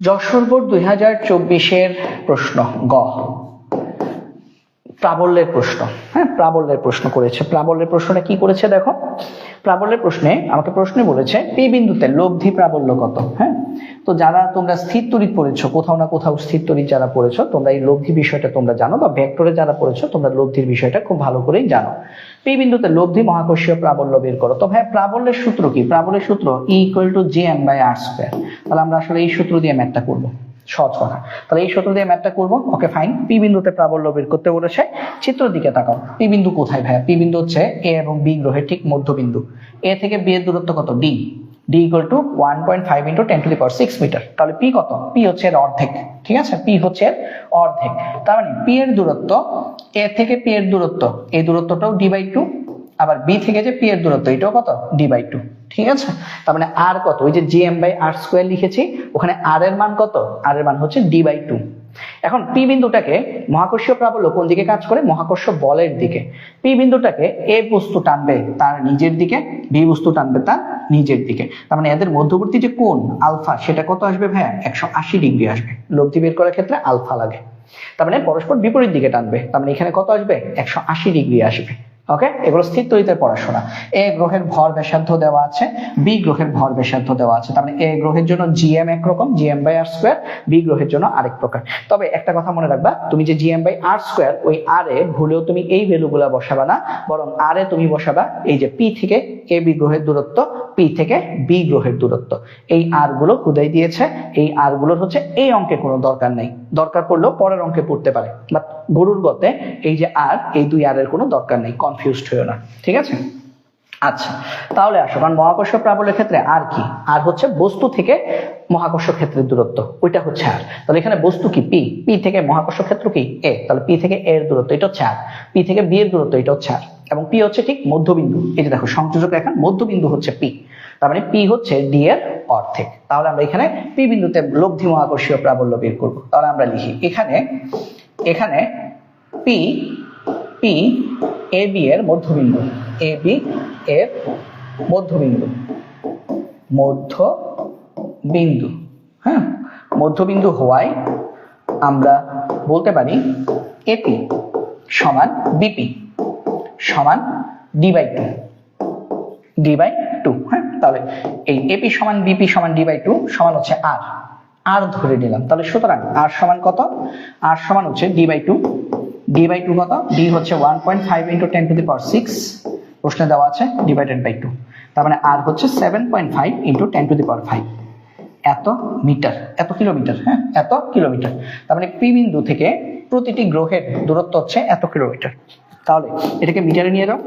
Jessore board দুই হাজার চব্বিশের প্রশ্ন, গ। প্রাবল্যের প্রশ্ন হ্যাঁ প্রাবল্যের প্রশ্ন করেছে। প্রাবল্যের প্রশ্নটা কি করেছে দেখো? প্রাবল্যের প্রশ্নে আমাকে প্রশ্নে বলেছে, পি বিন্দুতে লব্ধি প্রাবল্য কত হ্যাঁ? তো যারা তোমরা স্থির তড়িৎ পড়েছো, কোথাও না কোথাও স্থির তড়িৎ যারা পড়েছো, তোমরা এই লব্ধি বিষয়টা তোমরা জানো বা ভেক্টরে যারা পড়েছো, তোমরা লব্ধির বিষয়টা খুব ভালো করেই জানো। পি বিন্দুতে লব্ধি মহাকর্ষীয় প্রাবল্য বের করো। তো ভাই, প্রাবল্যের সূত্র কি? প্রাবল্যের সূত্র E equal to G M by R square তাহলে আমরা আসলে এই সূত্র দিয়ে ম্যাথটা করব। সহজ কথা। তাহলে এই সূত্র দিয়ে ম্যাথটা করব। ওকে ফাইন পি বিন্দুতে প্রাবল্য বের করতে বলেছে। চিত্রের দিকে তাকাও। পি বিন্দু কোথায় ভাইয়া? পি বিন্দু হচ্ছে এ এবং বি গ্রহের ঠিক মধ্যবিন্দু। এ থেকে বি এর দূরত্ব কত? D D equal to one point five into ten to the power six metre তাহলে পি কত? পি হচ্ছে এর অর্ধেক, ঠিক আছে? পি হচ্ছে এর অর্ধেক। তার মানে পি এর দূরত্ব এ থেকে পি এর দূরত্ব, এই দূরত্বটাও ডি বাই টু আবার বি থেকে যে পি এর দূরত্ব, এটাও কত? ডি বাই টু ঠিক আছে? তার মানে আর কত? ওই যে G M by R square লিখেছি, ওখানে আর এর মান কত? আর এর মান হচ্ছে ডি টু এখন পি বিন্দুটাকে মহাকর্ষীয় প্রাবল্য কোন দিকে কাজ করে? মহাকর্ষ বলের দিকে। পি বিন্দুটাকে এ বস্তু টানবে তার নিজের দিকে বি বস্তু টানবে তার নিজের দিকে। তার মানে এদের মধ্যবর্তী যে কোণ, আলফা, সেটা কত আসবে ভাইয়া? একশো আশি ডিগ্রি আসবে। লব্ধি বের করার ক্ষেত্রে আলফা লাগে। তার মানে পরস্পর বিপরীত দিকে টানবে। তার মানে এখানে কত আসবে? একশো আশি ডিগ্রি আসবে। ওকে এগুলো স্থির তরিতের পড়াশোনা। এ গ্রহের ভর ব্যাসার্ধ দেওয়া আছে, বি গ্রহের ভর ব্যাসার্ধ দেওয়া আছে। তার মানে এ গ্রহের জন্য জিএম একরকম GM by R square B গ্রহের জন্য আরেক প্রকার। তবে একটা কথা মনে রাখবা, তুমি যে জিএম বাই আর স্কোয়ার ওই আর এ ভুলেও তুমি এই ভ্যালুগুলা বসাবা না, বরং আর এ তুমি বসাবা এই যে পি থেকে এ বি গ্রহের দূরত্ব পি থেকে বি গ্রহের দূরত্ব। এই আরগুলো খুদাই দিয়েছে, এই আরগুলোর হচ্ছে এই অঙ্কে কোনো দরকার নেই। দরকার পড়লেও পরের অঙ্কে পড়তে পারে। বাট গরুর গতে এই যে আর, এই দুই আর এর কোনো দরকার নেই কনফিউজড হয়েও না, ঠিক আছে? আচ্ছা তাহলে আসো, কারণ মহাকর্ষ প্রাবল্যের ক্ষেত্রে আর কি? আর হচ্ছে বস্তু থেকে মহাকর্ষ ক্ষেত্রের দূরত্ব, ওইটা হচ্ছে আর। তাহলে এখানে বস্তু কি? পি। পি থেকে মহাকর্ষ ক্ষেত্র কি? এ। তাহলে পি থেকে এ এর দূরত্ব, এটা হচ্ছে আর। পি থেকে বি এর দূরত্ব, এটা হচ্ছে আর। এবং পি হচ্ছে ঠিক মধ্যবিন্দু। এই যে দেখো, সংযোজক রেখার মধ্যবিন্দু হচ্ছে পি। তার মানে পি হচ্ছে ডি এর অর্ধেক। তাহলে আমরা এখানে পি বিন্দুতে লব্ধি মহাকর্ষীয় প্রাবল্য বের করব। তাহলে আমরা লিখি, এখানে এখানে পি পি এ বি এর মধ্যবিন্দু। এ বি এর মধ্যবিন্দু। মধ্য বিন্দু হ্যাঁ? মধ্যবিন্দু হওয়ায় আমরা বলতে পারি এপি সমান বিপি সমান D by two D by two হ্যাঁ? তাহলে এই এপি সমান বিপি সমান ডি বাই টু সমান হচ্ছে আর আর ধরে নিলাম। তাহলে সুতরাং আর সমান কত? আর সমান হচ্ছে D by two D by two কত? ডি হচ্ছে one point five into ten to the power six প্রশ্নে দেওয়া আছে ডিভাইডেড বাই টু তার মানে আর হচ্ছে seven point five into ten to the power five এত মিটার, এত কিলোমিটার হ্যাঁ এত কিলোমিটার। তার মানে পি বিন্দু থেকে প্রতিটি গ্রহের দূরত্ব হচ্ছে এত কিলোমিটার। তাহলে এটাকে মিটারে নিয়ে যাও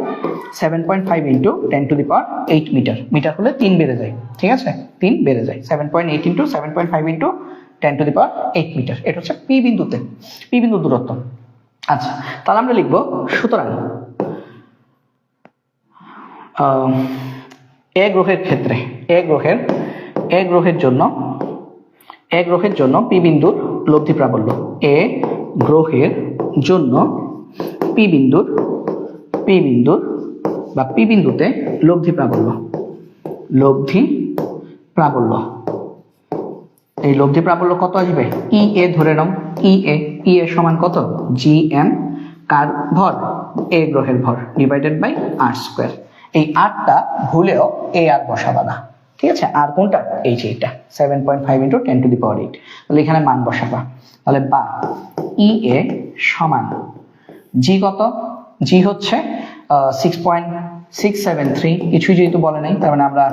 seven point five into ten to the power eight metre metre হলে তিন বেড়ে যায়, ঠিক আছে? তিন বেড়ে যায় seven point eight into seven point five into ten to the power eight metre এটা হচ্ছে পি বিন্দুতে পি বিন্দুর দূরত্ব। আচ্ছা তাহলে আমরা লিখব, সুতরাং এ গ্রহের ক্ষেত্রে, এ গ্রহের এ গ্রহের জন্য, এ গ্রহের জন্য পি বিন্দুর লব্ধি প্রাবল্য। এ গ্রহের জন্য পি বিন্দুর পি বিন্দুর বা পি বিন্দুতে লব্ধি প্রাবল্য। লব্ধি প্রাবল্য। এই লব্ধি প্রাবল্য কত আসবে? ই এ ধরে নাও। ই এ ই এর সমান কত? জি এম কার ভর? এ গ্রহের ভর ডিভাইডেড বাই আর স্কোয়ার এই আটটা ভুলেও এ আর বসাবা না। ঠিক আছে? আর কোনটা? এই যে এটা। Seven point five into ten to the power eight তাহলে এখানে মান বসাবা। তাহলে বা ই এ সমান জি কত? জি হচ্ছে six point six seven three কিছুই যেহেতু বলে নাই, তার মানে আমরা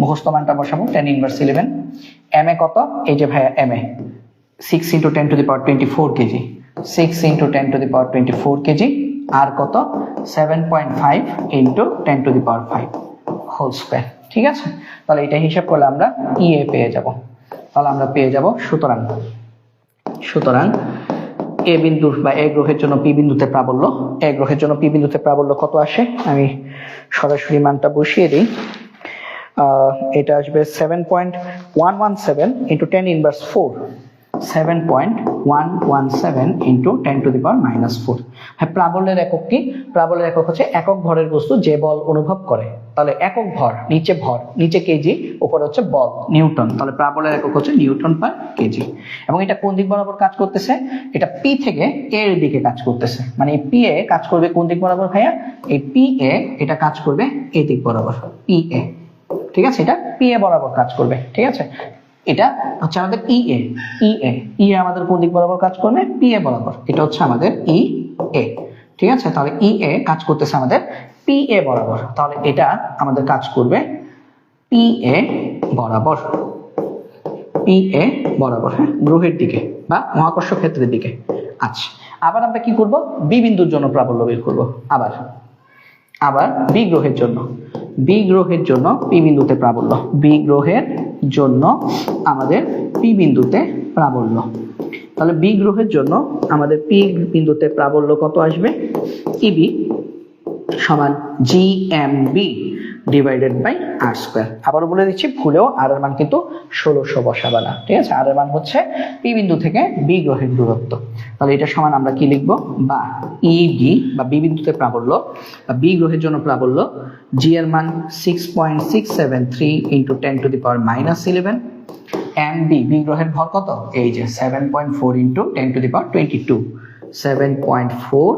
মুখস্থ মানটা বসাবো ten inverse eleven M A কত? এই যে ভাইয়া M A six into ten to the power twenty four KG six into ten to the power twenty four KG আর কত? Seven point five into ten to the power five whole square ঠিক আছে? তাহলে এটা হিসাব করলে আমরা ইএ পেয়ে যাব। তাহলে আমরা পেয়ে যাব সুতরাং সুতরাং এ বিন্দু বা এ গ্রহের জন্য পি বিন্দুতে প্রাবল্য, এ গ্রহের জন্য পি বিন্দুতে প্রাবল্য কত আসে? আমি সরাসরি মানটা বসিয়ে দিই। এটা আসবে seven point one one seven into ten inverse four seven point one one seven into ten to হ্যাঁ প্রাবল্যের একক কি? প্রাবল্যের একক হচ্ছে একক ভরের বস্তু যে বল অনুভব করে। তাহলে একক ভর, নিচে ভর, নিচে কেজি, উপরে হচ্ছে বল, নিউটন। তাহলে প্রাবল্যের একক হচ্ছে নিউটন পার কেজি। এবং এটা কোন দিক বরাবর কাজ করতেছে? এটা পি থেকে এর দিকে কাজ করতেছে। মানে পি এ কাজ করবে কোন দিক বরাবর ভাইয়া? এই পি এ এটা কাজ করবে এই দিক বরাবর পি এ। ঠিক আছে? এটা পি এ বরাবর কাজ করবে। ঠিক আছে? এটা হচ্ছে আমাদের ই এ ই এ ই আমাদের কোন দিক বরাবর কাজ করবে? পি এ বরাবর। এটা হচ্ছে আমাদের ই এ ঠিক আছে? তাহলে ই এ কাজ করতেছে আমাদের পি এ বরাবর। তাহলে এটা আমাদের কাজ করবে পি এ বরাবর। পি এ বরাবর হ্যাঁ? গ্রহের দিকে বা মহাকর্ষ ক্ষেত্রের দিকে। আচ্ছা আবার আমরা কি করব? বি বিন্দুর জন্য প্রাবল্য বের করব। আবার আবার বি গ্রহের জন্য। বি গ্রহের জন্য পি বিন্দুতে প্রাবল্য। বি গ্রহের জন্য আমাদের পি বিন্দুতে প্রাবল্য। তাহলে বি গ্রহের জন্য আমাদের পি বিন্দুতে প্রাবল্য কত আসবে? ইবি সমান G M B divided by R square আবারও বলে দিচ্ছি, ভুলেও আর এর মান কিন্তু ষোলোশো বসাবে না। ঠিক আছে? আর এর মান হচ্ছে পি বিন্দু থেকে বি গ্রহের দূরত্ব। তাহলে এটা সমান আমরা কি লিখব? বা ই ডি বা বি বিন্দুতে প্রাবল্য, বা বি গ্রহের জন্য প্রাবল্য জি এর মান six point six seven three into ten to the power minus eleven M B B গ্রহের ভর কত? এই যে seven point four into ten to the power twenty two seven point four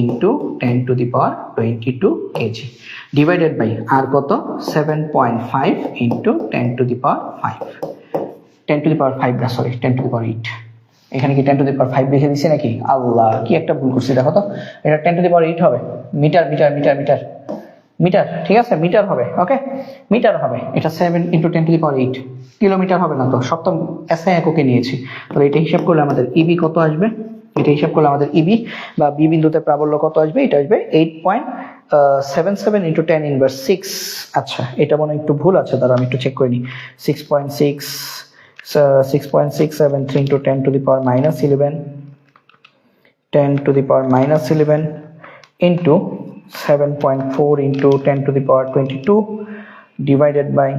into ten to the power twenty two KG divided by R কত? Seven point five into ten to the power five ten to the power five না sorry ten to the power eight এখানে কি ten to the power five লিখে দিচ্ছে নাকি? আল্লাহ, কি একটা ভুল করছি, দেখো তো। এটা ten to the power eight হবে। Metre metre metre metre. Metre, ঠিক আছে? মিটার হবে, ওকে? মিটার হবে। এটা seven into ten to the power eight kilometre হবে না তো। সপ্তম এসআই এককে নিয়েছি। তাহলে এটা হিসাব করলে আমাদের ইবি কত আসবে? এটা হিসাব করলে আমাদের ইবি বা বি বিন্দুতে প্রাবল্য কত আসবে? এটা আসবে eight point seven seven into ten inverse six আচ্ছা এটা মনে একটু ভুল আছে তারা আমি একটু চেক করে নিই। Six point six six point six seven three into ten to the power minus eleven ten to the power minus eleven into seven point four into ten to the power twenty two divided by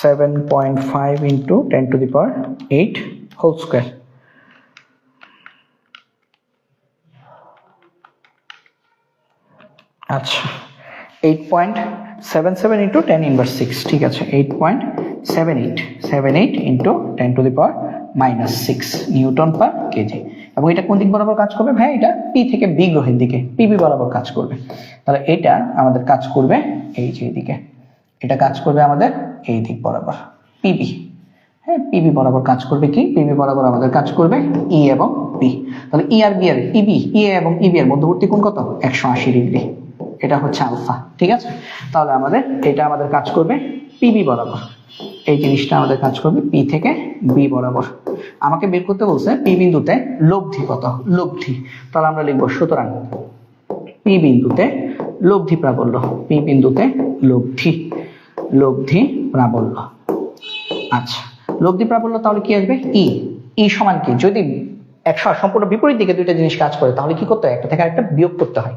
seven point five into ten to the power eight whole square আচ্ছা eight point seven seven into ten inverse six ঠিক আছে eight point seven eight seven eight into ten to the power minus six newton per KG এবং এটা কোন দিক বরাবর কাজ করবে? ভাই, এটা পি থেকে বি গ্রহের দিকে পিবি বরাবর কাজ করবে। তাহলে এটা আমাদের কাজ করবে এই যে দিকে এটা কাজ করবে আমাদের এই দিক বরাবর পিবি হ্যাঁ পিবি বরাবর কাজ করবে কি? পিবি বরাবর আমাদের কাজ করবে ই এবং বি তাহলে ই আর বি আর ইবি ই এবং ইবি এর মধ্যবর্তী কোণ কত? একশো আশি ডিগ্রি। এটা হচ্ছে আলফা, ঠিক আছে? তাহলে আমাদের এটা আমাদের কাজ করবে পিবি বরাবর। এই জিনিসটা আমাদের কাজ করবে পি থেকে বি বরাবর। আমাকে বের করতে বলছে পি বিন্দুতে লব্ধি কত? লব্ধি। তাহলে আমরা লিখব, সুতরাং পি বিন্দুতে লব্ধি প্রাবল্য পি বিন্দুতে লব্ধি লব্ধি প্রাবল্য। আচ্ছা লব্ধি প্রাবল্য তাহলে কি আসবে? ই ই সমান কি? যদি একশো সম্পূর্ণ বিপরীত দিকে দুইটা জিনিস কাজ করে, তাহলে কি করতে হয়? একটা থেকে একটা বিয়োগ করতে হয়।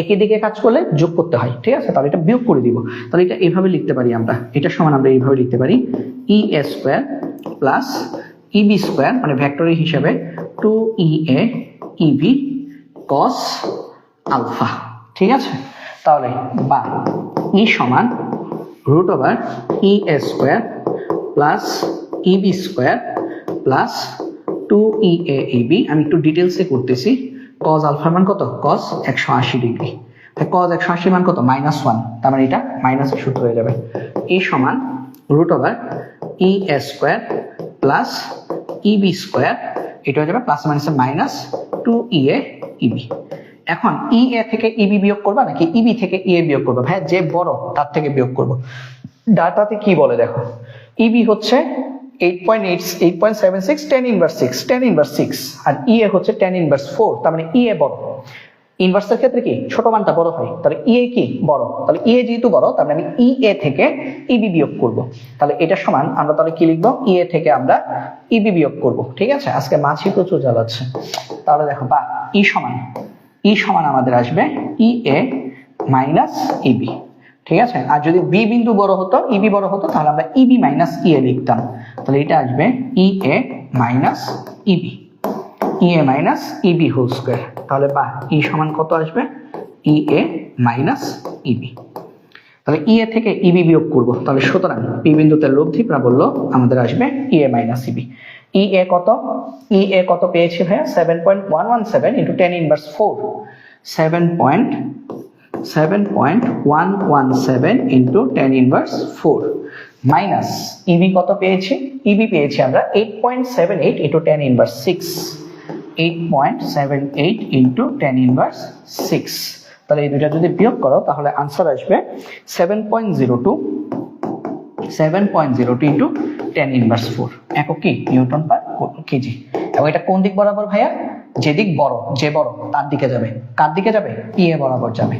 একই দিকে কাজ করলে যোগ করতে হয়, ঠিক আছে? তাহলে এটা বিয়োগ করে দিব। তাহলে এটা এইভাবে লিখতে পারি আমরা। এটা সমান আমরা এইভাবে লিখতে পারি। E A square plus EB square মানে ভ্যাক্টরি হিসাবে two E A EV cos alpha ঠিক আছে? তাহলে বা ই সমান root over E A square plus EB square plus two E A EB আমি একটু ডিটেলসে করতেছি। কজ আলফার মান কত? কজ একশো আশি ডিগ্রি। কজ একশো আশি মান কত? মাইনাস ওয়ান তার মানে এটা মাইনাসের সূত্র হয়ে যাবে। ই সমান root over E A square plus EB square এটা হয়ে যাবে প্লাস মাইনাসের মাইনাস টু ই এ এখন ই এ থেকে ইবি বিয়োগ করবা নাকি ইবি থেকে ই এ বিয়োগ করবা? ভাই যে বড়, তার থেকে বিয়োগ করব। ডাটাতে কি বলে দেখো? ইবি হচ্ছে eight point eight eight point seven six ten inverse ten inverse R E A হচ্ছে টেন ইনভার্স ফোর মানে ই এ বড়। ইনভার্সের ক্ষেত্রে কি? ছোট মানটা বড় হয়। তাহলে ই এ কি? বড়। তাহলে ই মানে তাহলে এটা সমান, আমরা তাহলে কি লিখব? ই এ থেকে আমরা ইবি বিয়োগ করব। ঠিক আছে? আজকে মাছি প্রচুর জ্বালাচ্ছে তাহলে দেখো, বা ই সমান ই সমান আমাদের আসবে ই এ মাইনাস ইবি ঠিক আছে? আর যদি বি বিন্দু বড় হতো ইবি বড় হতো, তাহলে আমরা ইবি মাইনাস ই এ লিখতাম। তাহলে এটা আসবে E A minus EB E A minus EB whole square তাহলে বা ই সমান কত আসবে? ই এ মাইনাস ইবি তাহলে ই এ থেকে ইবি বিয়োগ করব। তাহলে সুতরাং পি বিন্দুতে লব্ধি প্রাবল্য আমাদের আসবে E A minus EB E এ কত? ই এ কত পেয়েছি ভাইয়া? Seven point one one seven into ten inverse four seven point seven point one one seven into ten inverse four minus EB কত পেয়েছি? ইবি পেয়েছি আমরা eight point seven eight into ten inverse six eight point seven eight into ten inverse six তাহলে এই দুইটা যদি বিয়োগ করো, তাহলে আনসার আসবে seven point zero two seven point zero two into ten inverse four একক কি? Newton per KG. এবং এটা কোন দিক বরাবর ভাইয়া? যেদিক বড়, যে বড়, তার দিকে যাবে। কার দিকে যাবে? ই এ বরাবর যাবে।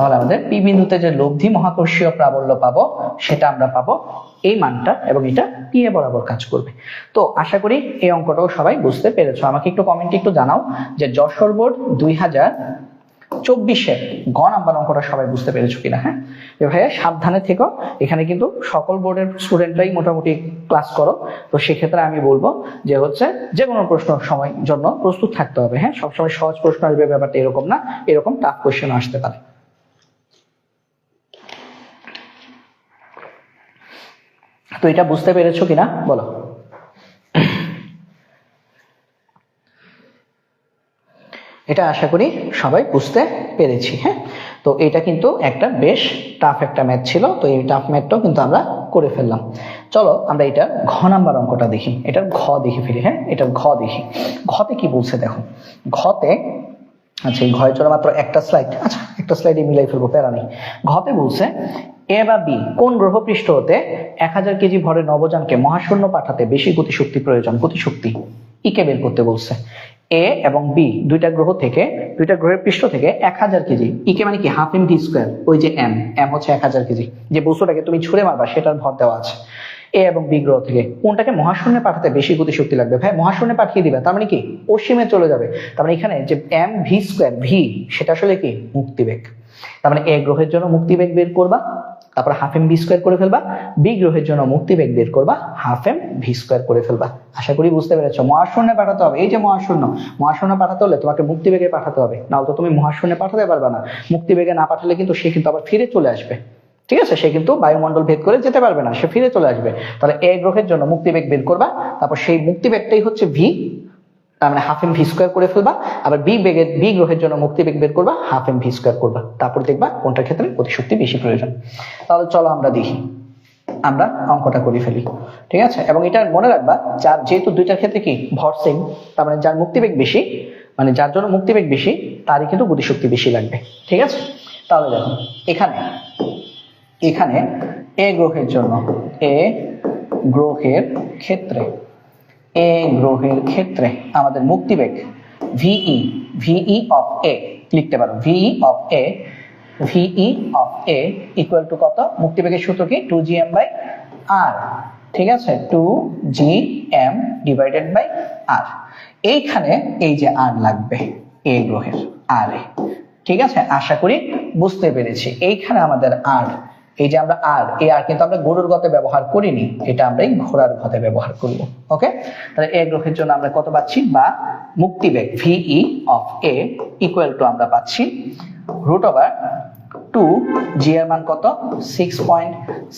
তাহলে আমাদের পি বিন্দুতে যে লব্ধি মহাকর্ষীয় প্রাবল্য পাবো, সেটা আমরা পাবো এই মানটা এবং এটা পি এ বরাবর কাজ করবে। তো আশা করি এই অঙ্কটাও সবাই বুঝতে পেরেছ। আমাকে একটু কমেন্টে একটু জানাও যে যশোর বোর্ড দুই হাজার চব্বিশের গ নাম্বার অঙ্কটা সবাই বুঝতে পেরেছ কিনা হ্যাঁ? এ ভাইয়া, সাবধানে থেকো। এখানে কিন্তু সকল বোর্ডের স্টুডেন্টরাই মোটামুটি ক্লাস করো। তো সেক্ষেত্রে আমি বলব যে হচ্ছে যে কোনো প্রশ্ন সময় জন্য প্রস্তুত থাকতে হবে হ্যাঁ? সবসময় সহজ প্রশ্ন আসবে, ব্যাপারটা এরকম না। এরকম টাফ কোশ্চেন আসতে পারে। তো এটা বুঝতে পেরেছ কিনা? বলো। এটা আশা করি সবাই বুঝতে পেরেছি হ্যাঁ? তো এটা কিন্তু একটা বেশ টাফ একটা ম্যাথ ছিল, তো এই টাফ ম্যাথটাও কিন্তু আমরা করে ফেললাম। চলো আমরা এটা ঘ নাম্বার অঙ্কটা দেখি। এটার ঘ দেখে ফেলি হ্যাঁ? এটার ঘ দেখি। ঘতে কি বলছে দেখো? ঘতে আচ্ছা এই ঘয়ের জন্য মাত্র একটা স্লাইড আচ্ছা একটা স্লাইডে মিলাই ফেলব, প্যারা নেই। ঘতে বলছে, এ বা বি, কোন গ্রহপৃষ্ঠ হতে এক হাজার কেজি ভরের নবযানকে মহাশূন্য পাঠাতে বেশি গতিশক্তি প্রয়োজন? গতিশক্তি। ইকে বের করতে বলছে। এ এবং বি, দুইটা গ্রহ থেকে, দুইটা গ্রহের পৃষ্ঠ থেকে এক হাজার কেজি। ইকে মানে কি, হাফ এম ভি স্কোয়ার, ওই যে এম এম হচ্ছে এক হাজার কেজি। যে বস্তুটাকে তুমি ছুঁড়ে মারবা, সেটার ভর দেওয়া আছে। এ এবং বি গ্রহ থেকে। কোনটাকে মহাশূন্যে পাঠাতে বেশি গতিশক্তি লাগবে? ভাই, মহাশূন্যে পাঠিয়ে দিবে, তার মানে কি? অসীমে চলে যাবে। তার মানে এখানে যে এম ভি স্কোয়ার ভি সেটা আসলে কি? মুক্তিবেগ। তার মানে এ গ্রহের জন্য মুক্তিবেগ বের করবা, তারপর হাফ এম ভি স্কোয়ার করে ফেলবা বি গ্রহের জন্য মুক্তিবেগ বের করবা হাফ এম ভি স্কোয়ার করে ফেলবা। আশা করি বুঝতে পেরেছ। মহাশূন্যে পাঠাতে হবে। এই যে মহাশূন্য মহাশূন্য পাঠাতে হলে তোমাকে মুক্তিবেগে পাঠাতে হবে। নাও তো তুমি মহাশূন্যে পাঠাতে পারবে না। মুক্তিবেগে না পাঠালে কিন্তু সে কিন্তু আবার ফিরে চলে আসবে। ঠিক আছে? সে কিন্তু বায়ুমণ্ডল ভেদ করে যেতে পারবে না, সে ফিরে চলে আসবে। তাহলে এ গ্রহের জন্য মুক্তিবেগ বের করবা, তারপর সেই মুক্তিবেগটাই হচ্ছে ভি তার মানে হাফ এম ভি স্কোয়ার করে ফেলবা, আবার বি বেগের বি গ্রহের জন্য মুক্তিবেগ বের করবা হাফ এম ভি স্কোয়ার করবা। তারপর দেখবা কোনটার ক্ষেত্রে গতিশক্তি বেশি প্রয়োজন। তাহলে চলো আমরা দেখি। আমরা অঙ্কটা করে ফেলি। ঠিক আছে? এবং এটা মনে রাখবা, যার যেহেতু দুইটার ক্ষেত্রে কি? ভর সেম তার মানে যার মুক্তিবেগ বেশি মানে যার জন্য মুক্তিবেগ বেশি, তারই কিন্তু গতিশক্তি বেশি লাগবে। ঠিক আছে? তাহলে দেখো, এখানে এখানে এ গ্রহের জন্য, এ গ্রহের ক্ষেত্রে, এ গ্রহের ক্ষেত্রে আমাদের মুক্তিবেগ, ভিই ভিই অফ এ, লিখতে পারো, VE of A, VE of A equal to কত? মুক্তিবেগের সূত্র কি? Two G M by R ঠিক আছে? Two G M divided by R এইখানে এই যে আর লাগবে, এ গ্রহের আর ঠিক আছে? আশা করি বুঝতে পেরেছি। এইখানে আমাদের আর এই যে আমরা আর এই আর কিন্তু আমরা গরুর গতে ব্যবহার করিনি, এটা আমরা এই ঘোড়ার গতে ব্যবহার করব, ওকে? তাহলে এ গ্রহের জন্য আমরা কত পাচ্ছি? বা মুক্তিবেগ VE of A equal to আমরা পাচ্ছি রুট ওভার টু জি এর মান কত? Six point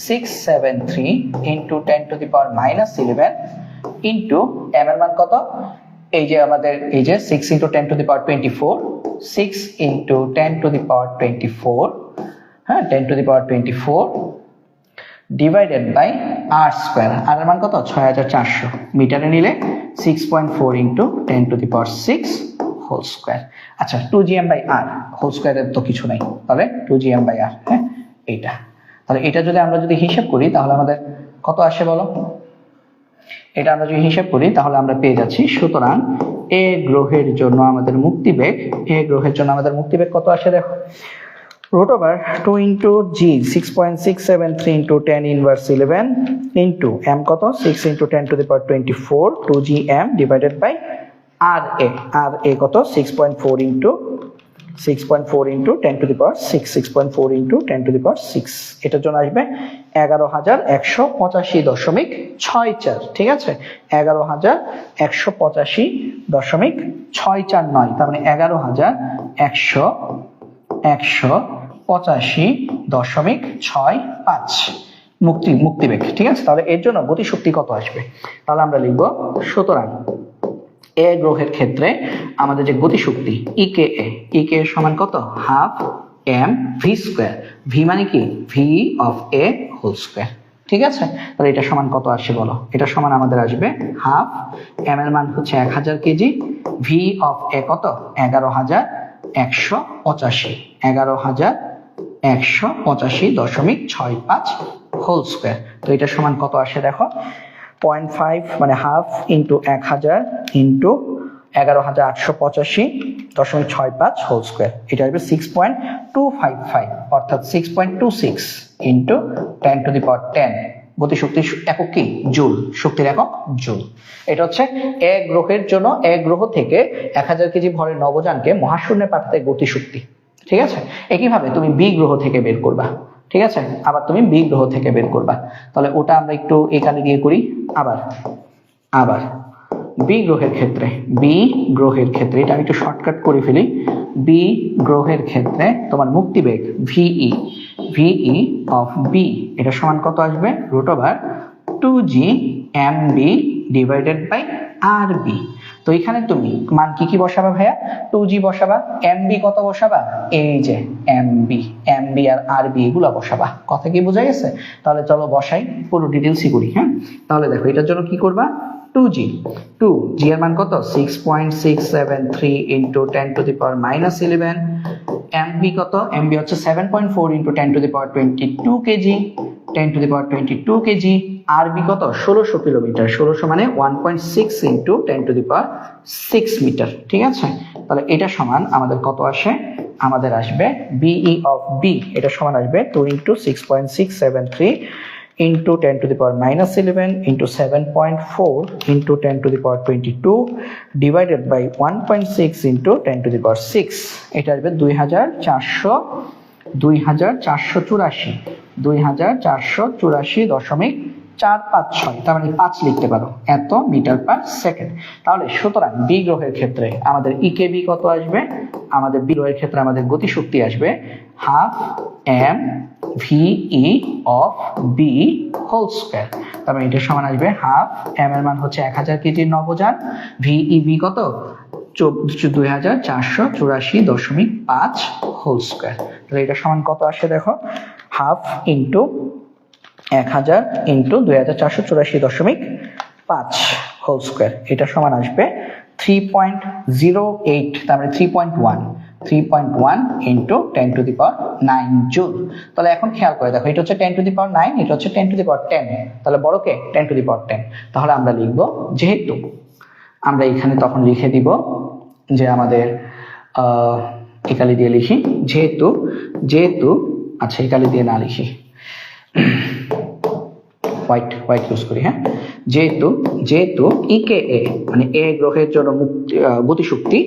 six seven three into ten to the power minus eleven into M এর মান কত? এই যে আমাদের, এই যে six into ten to the power twenty four six into ten to the power twenty four হ্যাঁ ten to the power twenty four divided by R square R মান কত? ছয় হাজার চারশো। মিটারে নিলে six point four into ten to the power six whole square আচ্ছা two G M by R whole স্কোয়ারের তো কিছু নাই। তাহলে two G M by R হ্যাঁ এইটা। তাহলে এটা যদি আমরা যদি হিসাব করি, তাহলে আমাদের কত আসে বলো? এটা আমরা যদি হিসাব করি, তাহলে আমরা পেয়ে যাচ্ছি। সুতরাং এ গ্রহের জন্য আমাদের মুক্তিবেগ, এ গ্রহের জন্য আমাদের মুক্তিবেগ কত আসে দেখো? Root over 2 into g 6.673 into 10 inverse 11 into m কত? 6 into 10 to the power 24 2 g m divided by r a. R a কত? 6.4 into six point four into ten to the power six six point four into ten to the power six এটার জন্য আসবে এগারো হাজার একশো পঁচাশি দশমিক ছয় চার, ঠিক আছে? এগারো হাজার একশো পঁচাশি দশমিক ছয় চার নয়, তার মানে এগারো হাজার একশো একশো পঁচাশি দশমিক ছয় পাঁচ। মুক্তি, মুক্তিবেগ, ঠিক আছে? তাহলে এর জন্য গতিশক্তি কত আসবে? তাহলে আমরা লিখব সুতরাং এ গ্রহের ক্ষেত্রে আমাদের যে গতিশক্তি ইকে এ ইকে এর সমান কত? Half M V square. V মানে কি? V of A whole square ঠিক আছে? তাহলে এটা সমান কত আসে বলো? এটা সমান আমাদের আসবে হাফ এম এর মান হচ্ছে এক হাজার কেজি। ভি অফ এ কত? এগারো হাজার একশো পঁচাশি। এগারো হাজার একশো পঁচাশি দশমিক ছয় পাঁচ হোল স্কোয়ার। তো এটা সমান কত আসে দেখো? পয়েন্ট ফাইভ মানে হাফ ইন্টু এক হাজার ইন্টু এগারো হাজার আটশো পঁচাশি দশমিক ছয় পাঁচ হোল স্কোয়ার। এটা আসবে six point two five five অর্থাৎ six point two six into ten to the power ten গতিশক্তির একক কি? জুল। শক্তির একক জুল। এটা হচ্ছে এক গ্রহের জন্য, এক গ্রহ থেকে এক হাজার কেজি ভরের নবযানকে মহাশূন্যে পাঠাতে গতিশক্তি। ঠিক আছে? একইভাবে তুমি বি গ্রহ থেকে বের করবা। ঠিক আছে? আবার তুমি বি গ্রহ থেকে বের করবা। তাহলে ওটা আমরা একটু এখানে দিয়ে করি, আবার আবার। বি গ্রহের ক্ষেত্রে বি গ্রহের ক্ষেত্রে, এটা আমি একটু শর্টকাট করে ফেলি। বি গ্রহের ক্ষেত্রে তোমার মুক্তিবেগ ভিই ভিই অফ বি এটা সমান কত আসবে? Root over two G M B divided by R B তো এখানে তুমি মান কি কি বসাবা ভাইয়া? টু জি বসাবা এম বি কত বসাবা? এই যে M B M B R R B এগুলো বসাবা। কথা কি বোঝা গেছে? তাহলে চলো বসাই, পুরো ডিটেলসই করি হ্যাঁ? তাহলে দেখো, এটার জন্য কি করবা? টু জি টু জি এর মান কত? Six point six seven three into ten to the power minus eleven MB কত? এমবি হচ্ছে seven point four into ten to the power twenty two KG ten to the power twenty two KG RB কত? ষোলোশো kilometre, ষোলোশো মানে one point six into ten to the power six metre ঠিক আছে? তাহলে এটা সমান আমাদের কত আসে? আমাদের আসবে বিই অফ বি এটা সমান আসবে two into six point six seven three into 10 to the power minus 11 into 7.4 into 10 to the power 22 divided by 1.6 into 10 to the power 6 এটা আসবে 2400 2484 2484 দশমিক চার পাঁচ ছয়। তার মানে পাঁচ লিখতে পারো এত মিটার পার সেকেন্ড। তাহলে সুতরাং বি গ্রহের ক্ষেত্রে আমাদের ইকেবি কত আসবে? আমাদের বি গ্রহের ক্ষেত্রে আমাদের গতিশক্তি আসবে half M VE of B whole square মানে এটার সমান আসবে হাফ এম এর মান হচ্ছে এক হাজার কেজির নবযান ভিই বি কত? দুই হাজার চারশো চুরাশি দশমিক পাঁচ হোল স্কোয়ার তাহলে এটা সমান কত আসে দেখো? হাফ ইন্টু এক হাজার ইন্টু দুই হাজার চারশো চুরাশি দশমিক পাঁচ হোল স্কোয়ার এটা সমান আসবে থ্রি পয়েন্ট জিরো এইট তার মানে three point one three point one into ten to the power nine তাহলে এখন খেয়াল করে দেখো, এটা হচ্ছে ten to the power nine এটা হচ্ছে ten to the power ten তাহলে বড়কে ten to the power ten তাহলে আমরা লিখব যেহেতু আমরা এখানে তখন লিখে দিব যে আমাদের একালি দিয়ে লিখি যেহেতু যেহেতু আচ্ছা একালি দিয়ে না লিখি। হোয়াইট হোয়াইট ইউজ করি হ্যাঁ? যেহেতু যেহেতু ইকে এ মানে এ গ্রহের জন্য মুক্তি গতিশক্তি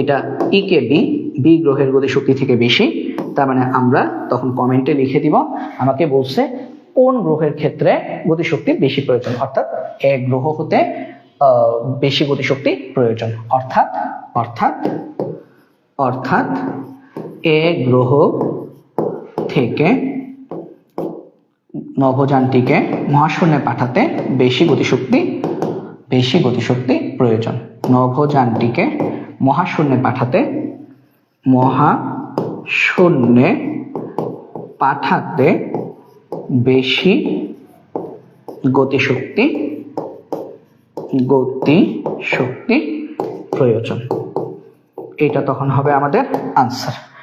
এটা ইকে বি বি গ্রহের গতিশক্তি থেকে বেশি। তার মানে আমরা তখন কমেন্টে লিখে দিব, আমাকে বলছে কোন গ্রহের ক্ষেত্রে গতিশক্তি বেশি প্রয়োজন? অর্থাৎ এক গ্রহ হতে বেশি গতিশক্তি প্রয়োজন। অর্থাৎ অর্থাৎ অর্থাৎ এ গ্রহ থেকে নভোযানটিকে মহাশূন্যে পাঠাতে বেশি গতিশক্তি বেশি গতিশক্তি প্রয়োজন। নভোযানটিকে মহাশূন্যে পাঠাতে মহাশূন্যে পাঠাতে বেশি গতিশক্তি গতি শক্তি প্রয়োজন। এটা তখন হবে আমাদের আনসার